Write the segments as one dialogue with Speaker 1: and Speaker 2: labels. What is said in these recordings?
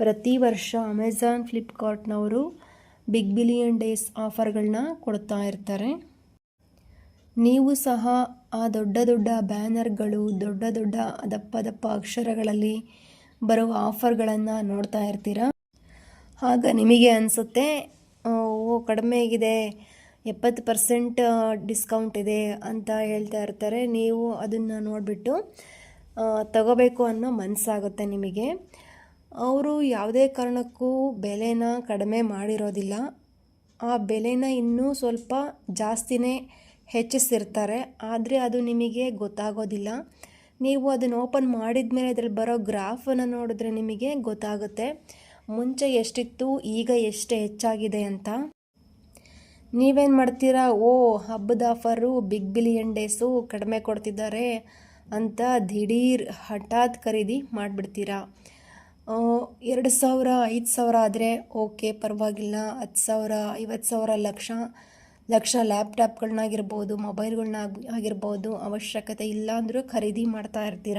Speaker 1: ಪ್ರತಿ ವರ್ಷ ಅಮೆಝಾನ್ ಫ್ಲಿಪ್ಕಾರ್ಟ್ನವರು ಬಿಗ್ ಬಿಲಿಯನ್ ಡೇಸ್ ಆಫರ್ಗಳನ್ನ ಕೊಡ್ತಾ ಇರ್ತಾರೆ. ನೀವು ಸಹ ಆ ದೊಡ್ಡ ದೊಡ್ಡ ಬ್ಯಾನರ್ಗಳು, ದೊಡ್ಡ ದೊಡ್ಡ ದಪ್ಪ ದಪ್ಪ ಅಕ್ಷರಗಳಲ್ಲಿ ಬರುವ ಆಫರ್ಗಳನ್ನು ನೋಡ್ತಾ ಇರ್ತೀರ? ಆಗ ನಿಮಗೆ ಅನಿಸುತ್ತೆ, ಓ ಕಡಿಮೆ ಆಗಿದೆ, ಎಪ್ಪತ್ತು ಪರ್ಸೆಂಟ್ ಡಿಸ್ಕೌಂಟ್ ಇದೆ ಅಂತ ಹೇಳ್ತಾ ಇರ್ತಾರೆ. ನೀವು ಅದನ್ನು ನೋಡಿಬಿಟ್ಟು ತಗೋಬೇಕು ಅನ್ನೋ ಮನಸ್ಸಾಗುತ್ತೆ ನಿಮಗೆ. ಅವರು ಯಾವುದೇ ಕಾರಣಕ್ಕೂ ಬೆಲೆನ ಕಡಿಮೆ ಮಾಡಿರೋದಿಲ್ಲ. ಆ ಬೆಲೆನ ಇನ್ನೂ ಸ್ವಲ್ಪ ಜಾಸ್ತಿನೇ ಹೆಚ್ಚಿಸಿರ್ತಾರೆ. ಆದರೆ ಅದು ನಿಮಗೆ ಗೊತ್ತಾಗೋದಿಲ್ಲ. ನೀವು ಅದನ್ನು ಓಪನ್ ಮಾಡಿದ ಮೇಲೆ ಅದ್ರಲ್ಲಿ ಬರೋ ಗ್ರಾಫನ್ನು ನೋಡಿದ್ರೆ ನಿಮಗೆ ಗೊತ್ತಾಗುತ್ತೆ. ಮುಂಚೆ ಎಷ್ಟಿತ್ತು, ಈಗ ಎಷ್ಟು ಹೆಚ್ಚಾಗಿದೆ ಅಂತ. ನೀವೇನು ಮಾಡ್ತೀರಾ? ಓ, ಹಬ್ಬದ ಆಫರು ಬಿಗ್ ಬಿಲಿಯನ್ ಡೇಸು ಕಡಿಮೆ ಕೊಡ್ತಿದ್ದಾರೆ ಅಂತ ದಿಢೀರ್ ಹಠಾತ್ ಖರೀದಿ ಮಾಡಿಬಿಡ್ತೀರಾ? ಎರಡು ಸಾವಿರ, ಐದು ಸಾವಿರ ಆದರೆ ಓಕೆ, ಪರವಾಗಿಲ್ಲ. ಹತ್ತು ಸಾವಿರ, ಐವತ್ತು ಸಾವಿರ ಲಕ್ಷ ಲಕ್ಷ ಲ್ಯಾಪ್ಟಾಪ್ಗಳನ್ನಾಗಿರ್ಬೋದು ಮೊಬೈಲ್ಗಳನ್ನ ಆಗಿರ್ಬೋದು ಅವಶ್ಯಕತೆ ಇಲ್ಲ ಅಂದರೂ ಖರೀದಿ ಮಾಡ್ತಾ ಇರ್ತೀರ?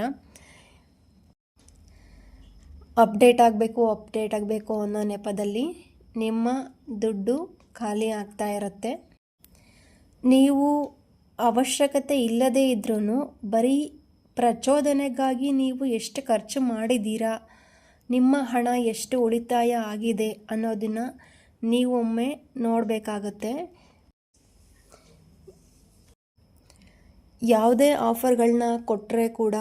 Speaker 1: ಅಪ್ಡೇಟ್ ಆಗಬೇಕು ಅಪ್ಡೇಟ್ ಆಗಬೇಕು ಅನ್ನೋ ನೆಪದಲ್ಲಿ ನಿಮ್ಮ ದುಡ್ಡು ಖಾಲಿ ಆಗ್ತಾ ಇರುತ್ತೆ. ನೀವು ಅವಶ್ಯಕತೆ ಇಲ್ಲದೇ ಇದ್ರೂ ಬರೀ ಪ್ರಚೋದನೆಗಾಗಿ ನೀವು ಎಷ್ಟು ಖರ್ಚು ಮಾಡಿದ್ದೀರಾ ನಿಮ್ಮ ಹಣ ಎಷ್ಟು ಉಳಿತಾಯ ಆಗಿದೆ ಅನ್ನೋದನ್ನು ನೀವೊಮ್ಮೆ ನೋಡಬೇಕಾಗತ್ತೆ. ಯಾವುದೇ ಆಫರ್ಗಳನ್ನ ಕೊಟ್ಟರೆ ಕೂಡ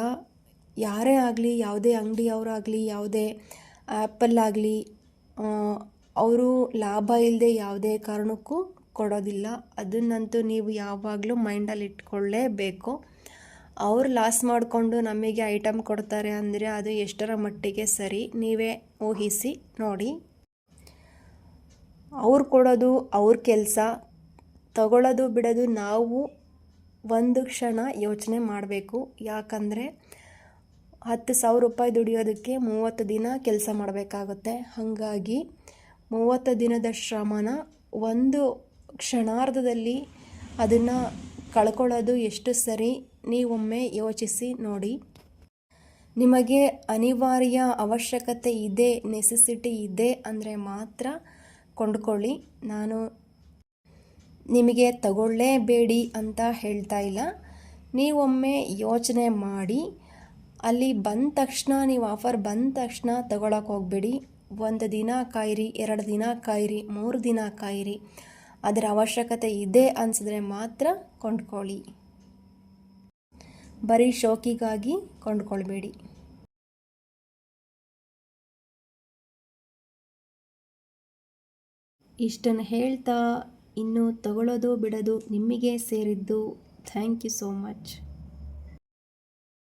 Speaker 1: ಯಾರೇ ಆಗಲಿ, ಯಾವುದೇ ಅಂಗಡಿಯವರಾಗಲಿ, ಯಾವುದೇ ಆ್ಯಪಲ್ಲಾಗಲಿ ಅವರು ಲಾಭ ಇಲ್ಲದೆ ಯಾವುದೇ ಕಾರಣಕ್ಕೂ ಕೊಡೋದಿಲ್ಲ. ಅದನ್ನಂತೂ ನೀವು ಯಾವಾಗಲೂ ಮೈಂಡಲ್ಲಿ ಇಟ್ಕೊಳ್ಳೇಬೇಕು. ಅವ್ರು ಲಾಸ್ ಮಾಡಿಕೊಂಡು ನಮಗೆ ಐಟಮ್ ಕೊಡ್ತಾರೆ ಅಂದರೆ ಅದು ಎಷ್ಟರ ಮಟ್ಟಿಗೆ ಸರಿ, ನೀವೇ ಊಹಿಸಿ ನೋಡಿ. ಅವ್ರು ಕೊಡೋದು ಅವ್ರ ಕೆಲಸ ತಗೊಳ್ಳೋದು ಬಿಡೋದು ನಾವು ಒಂದು ಕ್ಷಣ ಯೋಚನೆ ಮಾಡಬೇಕು. ಯಾಕಂದರೆ ಹತ್ತು ಸಾವಿರ ರೂಪಾಯಿ ದುಡಿಯೋದಕ್ಕೆ ಮೂವತ್ತು ದಿನ ಕೆಲಸ ಮಾಡಬೇಕಾಗುತ್ತೆ. ಹಾಗಾಗಿ ಮೂವತ್ತು ದಿನದ ಶ್ರಮನ ಒಂದು ಕ್ಷಣಾರ್ಧದಲ್ಲಿ ಅದನ್ನು ಕಳ್ಕೊಳ್ಳೋದು ಎಷ್ಟು ಸರಿ ನೀವೊಮ್ಮೆ ಯೋಚಿಸಿ ನೋಡಿ. ನಿಮಗೆ ಅನಿವಾರ್ಯ ಅವಶ್ಯಕತೆ ಇದೆ ನೆಸೆಸಿಟಿ ಇದೆ ಅಂದರೆ ಮಾತ್ರ ಕೊಂಡ್ಕೊಳ್ಳಿ. ನಾನು ನಿಮಗೆ ತಗೊಳ್ಳೇಬೇಡಿ ಅಂತ ಹೇಳ್ತಾ ಇಲ್ಲ. ನೀವೊಮ್ಮೆ ಯೋಚನೆ ಮಾಡಿ. ಅಲ್ಲಿ ಬಂದ ತಕ್ಷಣ, ನೀವು ಆಫರ್ ಬಂದ ತಕ್ಷಣ ತಗೊಳಕ್ಕೆ ಹೋಗಬೇಡಿ. ಒಂದು ದಿನ ಕಾಯಿರಿ, ಎರಡು ದಿನ ಕಾಯಿರಿ, ಮೂರು ದಿನ ಕಾಯಿರಿ. ಅದರ ಅವಶ್ಯಕತೆ ಇದೆ ಅನಿಸಿದ್ರೆ ಮಾತ್ರ ಕೊಂಡ್ಕೊಳ್ಳಿ. ಬರೀ ಶೋಕಿಗಾಗಿ ಕೊಂಡ್ಕೊಳ್ಬೇಡಿ. ಇಷ್ಟನ್ನು ಹೇಳ್ತಾ ಇನ್ನು ತಗೊಳ್ಳೋದು ಬಿಡೋದು ನಿಮಗೆ ಸೇರಿದ್ದು ಥ್ಯಾಂಕ್ ಯು ಸೋ ಮಚ್.